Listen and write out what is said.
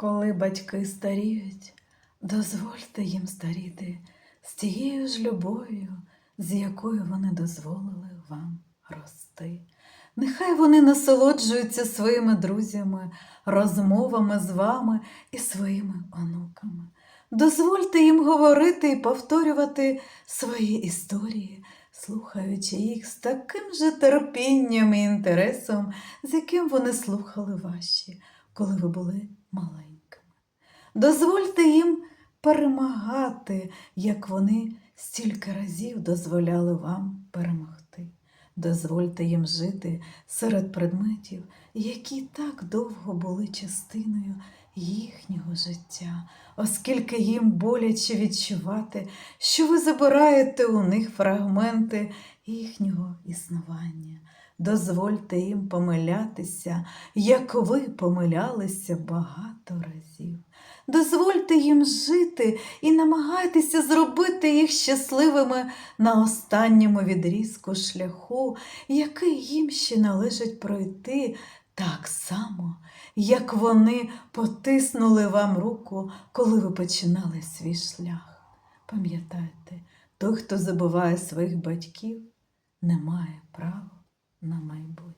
Коли батьки старіють, дозвольте їм старіти з тією ж любов'ю, з якою вони дозволили вам рости. Нехай вони насолоджуються своїми друзями, розмовами з вами і своїми онуками. Дозвольте їм говорити і повторювати свої історії, слухаючи їх з таким же терпінням і інтересом, з яким вони слухали ваші, коли ви були маленькими. Дозвольте їм перемагати, як вони стільки разів дозволяли вам перемогти. Дозвольте їм жити серед предметів, які так довго були частиною їхнього життя, оскільки їм боляче відчувати, що ви забираєте у них фрагменти їхнього існування. Дозвольте їм помилятися, як ви помилялися багато разів. Дозвольте їм жити і намагайтеся зробити їх щасливими на останньому відрізку шляху, який їм ще належить пройти так само, як вони потиснули вам руку, коли ви починали свій шлях. Пам'ятайте, той, хто забуває своїх батьків, не має права на майбутнє.